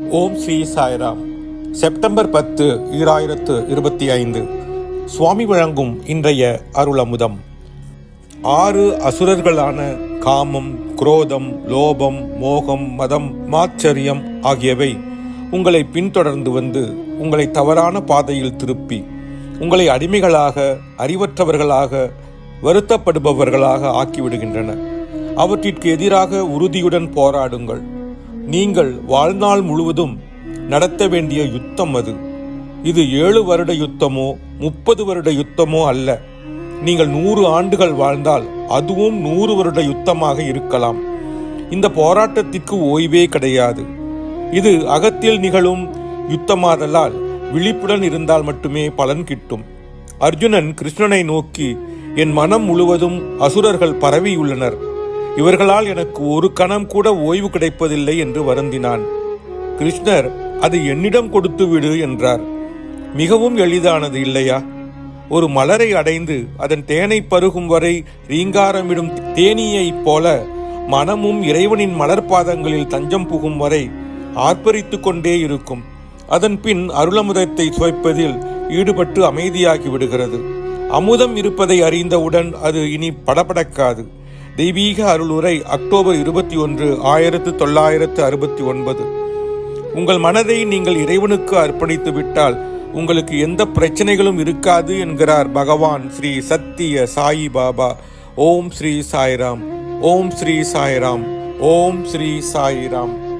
ஓம் Sri Sairam. September பத்து ஈராயிரத்து இருபத்தி ஐந்து. சுவாமி வழங்கும் இன்றைய அருளமுதம். ஆறு அசுரர்களான காமம் குரோதம் லோபம் மோகம் மதம் மாச்சரியம் ஆகியவை உங்களை பின்தொடர்ந்து வந்து உங்களை தவறான பாதையில் திருப்பி உங்களை அடிமைகளாக அறிவற்றவர்களாக வருத்தப்படுபவர்களாக ஆக்கிவிடுகின்றன. அவற்றிற்கு எதிராக உறுதியுடன் போராடுங்கள். நீங்கள் வாழ்நாள் முழுவதும் நடத்த வேண்டிய யுத்தம் அது. இது ஏழு வருட யுத்தமோ முப்பது வருட யுத்தமோ அல்ல. நீங்கள் நூறு ஆண்டுகள் வாழ்ந்தால் அதுவும் நூறு வருட யுத்தமாக இருக்கலாம். இந்த போராட்டத்திற்கு ஓய்வே கிடையாது. இது அகத்தில் நிகழும் யுத்தமாதலால் விழிப்புடன் இருந்தால் மட்டுமே பலன் கிட்டும். அர்ஜுனன் கிருஷ்ணனை நோக்கி என் மனம் முழுவதும் அசுரர்கள் பரவியுள்ளனர். இவர்களால் எனக்கு ஒரு கணம் கூட ஓய்வு கிடைப்பதில்லை என்று வருந்தினான். கிருஷ்ணர் அது என்னிடம் கொடுத்து விடு என்றார். மிகவும் எளிதானது இல்லையா? ஒரு மலரை அடைந்து அதன் தேனை பருகும் வரை ரீங்காரமிடும் தேனீயைப் போல மனமும் இறைவனின் மலர்பாதங்களில் தஞ்சம் புகும் வரை ஆர்ப்பரித்து கொண்டே இருக்கும். அதன் பின் அருளமுதத்தை சுவைப்பதில் ஈடுபட்டு அமைதியாகி விடுகிறது. அமுதம் இருப்பதை அறிந்தவுடன் அது இனி படபடக்காது. தெய்வீக அருளுரை அக்டோபர் இருபத்தி ஒன்று ஆயிரத்து தொள்ளாயிரத்து அறுபத்தி ஒன்பது. உங்கள் மனதை நீங்கள் இறைவனுக்கு அர்ப்பணித்து விட்டால் உங்களுக்கு எந்த பிரச்சனைகளும் இருக்காது என்கிறார் பகவான் ஸ்ரீ சத்திய சாயி பாபா. ஓம் ஸ்ரீ சாய்ராம். ஓம் ஸ்ரீ சாய்ராம். ஓம் ஸ்ரீ சாய்ராம்.